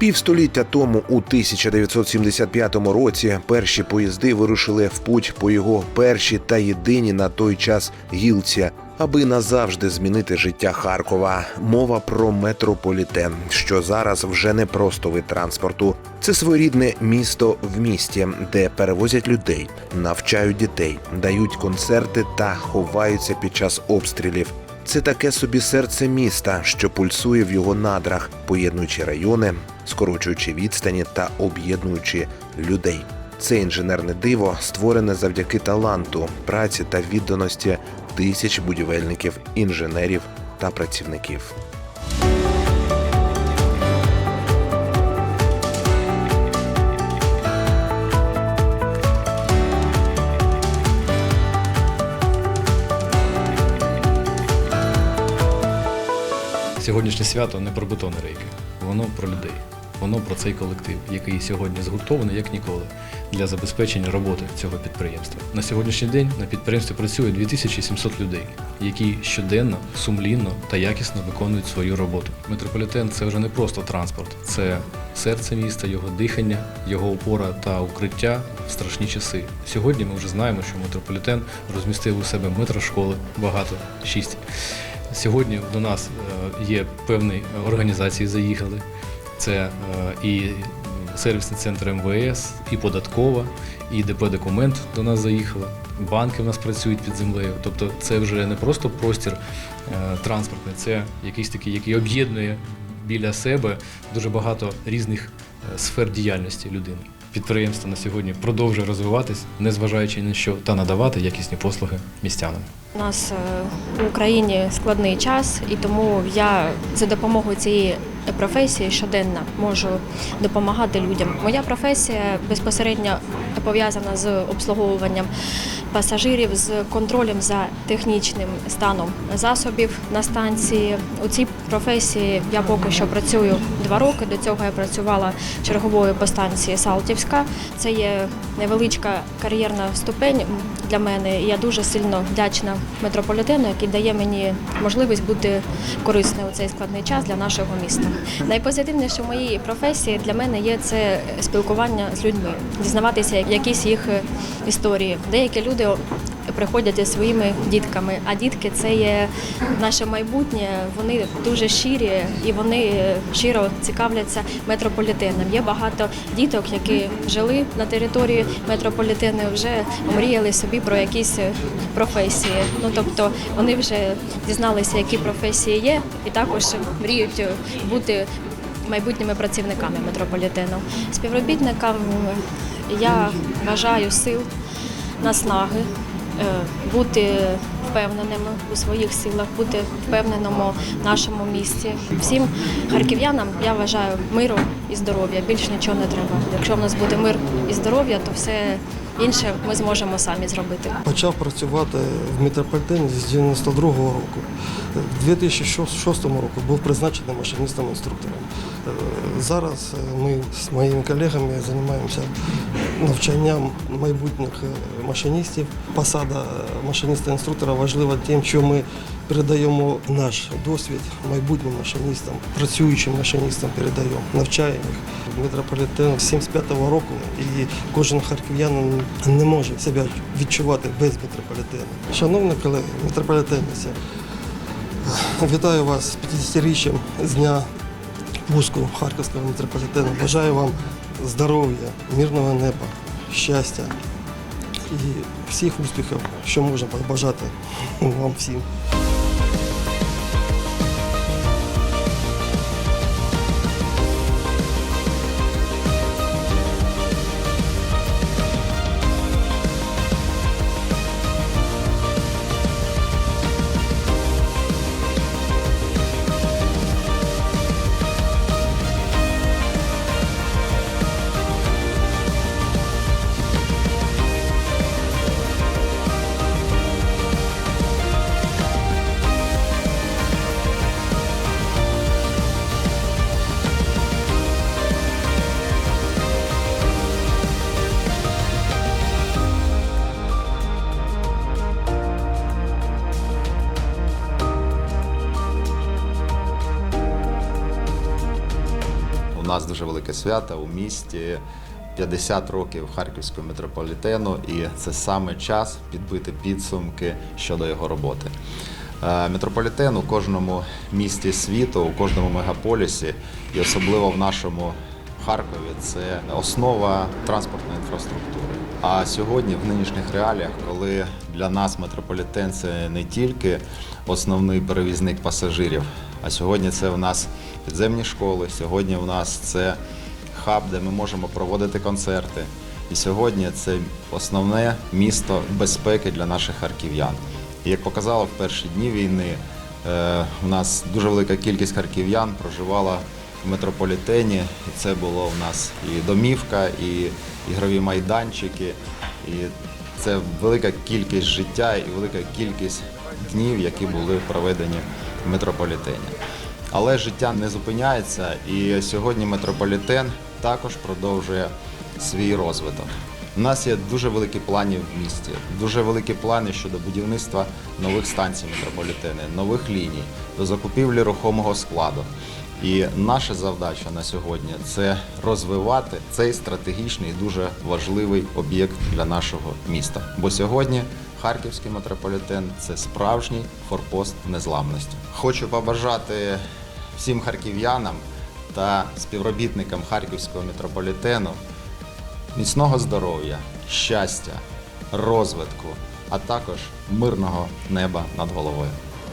Півстоліття тому, у 1975 році, перші поїзди вирушили в путь по його першій та єдиній на той час гілці, аби назавжди змінити життя Харкова. Мова про метрополітен, що зараз вже не просто вид транспорту. Це своєрідне місто в місті, де перевозять людей, навчають дітей, дають концерти та ховаються під час обстрілів. Це таке собі серце міста, що пульсує в його надрах, поєднуючи райони, скорочуючи відстані та об'єднуючи людей. Це інженерне диво створене завдяки таланту, праці та відданості тисяч будівельників, інженерів та працівників. Сьогоднішнє свято не про бетонні рейки, воно про людей. Воно про цей колектив, який сьогодні згуртований як ніколи для забезпечення роботи цього підприємства. На сьогоднішній день на підприємстві працює 2700 людей, які щоденно, сумлінно та якісно виконують свою роботу. Метрополітен це вже не просто транспорт, це серце міста, його дихання, його опора та укриття в страшні часи. Сьогодні ми вже знаємо, що метрополітен розмістив у себе метрошколи багато шість. Сьогодні до нас е, є певні організації, заїхали. Це е, і сервісний центр МВС, і податкова, і ДП документ до нас заїхала. Банки в нас працюють під землею. Тобто це вже не просто простір е, транспортний, це якийсь такий, який об'єднує біля себе дуже багато різних е, сфер діяльності людини. Підприємство на сьогодні продовжує розвиватись, незважаючи на що, та надавати якісні послуги містянам. У нас е, в Україні складний час, і тому я за допомогою цієї професії щоденно можу допомагати людям. Моя професія безпосередньо пов'язана з обслуговуванням пасажирів, з контролем за технічним станом засобів на станції. У цій професії я поки що працюю два роки. До цього я працювала черговою по станції Салтівська. Це є невеличка кар'єрна ступень для мене. Я дуже сильно вдячна метрополітену, який дає мені можливість бути корисною у цей складний час для нашого міста. Найпозитивніше в моїй професії для мене є це спілкування з людьми, дізнаватися якісь їх історії. Деякі люди приходять зі своїми дітками, а дітки це є наше майбутнє. Вони дуже щирі і вони щиро цікавляться метрополітеном. Є багато діток, які жили на території метрополітену, вже мріяли собі про якісь професії. Ну тобто вони вже дізналися, які професії є, і також мріють бути майбутніми працівниками метрополітену. Співробітникам я бажаю сил, наснаги, е, бути впевненими у своїх силах, бути впевненими в нашому місці. Всім харків'янам я вважаю миру і здоров'я. Більш нічого не треба. Якщо в нас буде мир і здоров'я, то все інше ми зможемо самі зробити. Почав працювати в метрополітені з 92-го року. В 2006 року був призначений машиністом-інструктором. Е, Зараз е, ми з моїми колегами займаємося навчанням майбутніх е, машиністів. Посада машиніста-інструктора важлива тим, що ми передаємо наш досвід майбутнім машиністам, працюючим машиністам передаємо, навчаємо їх. Метрополітен з 75-го року і кожен харків'янин не може себе відчувати без метрополітену. Шановні колеги, метрополітенці, вітаю вас з 50-річчям з дня пуску Харківського метрополітену. Бажаю вам здоров'я, мирного неба, щастя і всіх успіхів, що можна побажати вам всім. Нас дуже велике свято у місті. 50 років харківського метрополітену, і це саме час підбити підсумки щодо його роботи. Е, Метрополітен у кожному місті світу, у кожному мегаполісі, і особливо в нашому Харкові, це основа транспортної інфраструктури. А сьогодні, в нинішніх реаліях, коли для нас метрополітен це не тільки основний перевізник пасажирів, а сьогодні це в нас підземні школи, сьогодні в нас це хаб, де ми можемо проводити концерти. І сьогодні це основне місто безпеки для наших харків'ян. І як показало в перші дні війни, е, у нас дуже велика кількість харків'ян проживала в метрополітені. Це було у нас і домівка, і ігрові майданчики. І це велика кількість життя і велика кількість днів, які були проведені в метрополітені. Але життя не зупиняється, і сьогодні метрополітен також продовжує свій розвиток. У нас є дуже великі плани в місті, дуже великі плани щодо будівництва нових станцій метрополітени, нових ліній, до закупівлі рухомого складу. І наша завдача на сьогодні це розвивати цей стратегічний дуже важливий об'єкт для нашого міста. Бо сьогодні Харківський метрополітен це справжній форпост незламності. Хочу побажати всім харків'янам та співробітникам Харківського метрополітену міцного здоров'я, щастя, розвитку, а також мирного неба над головою.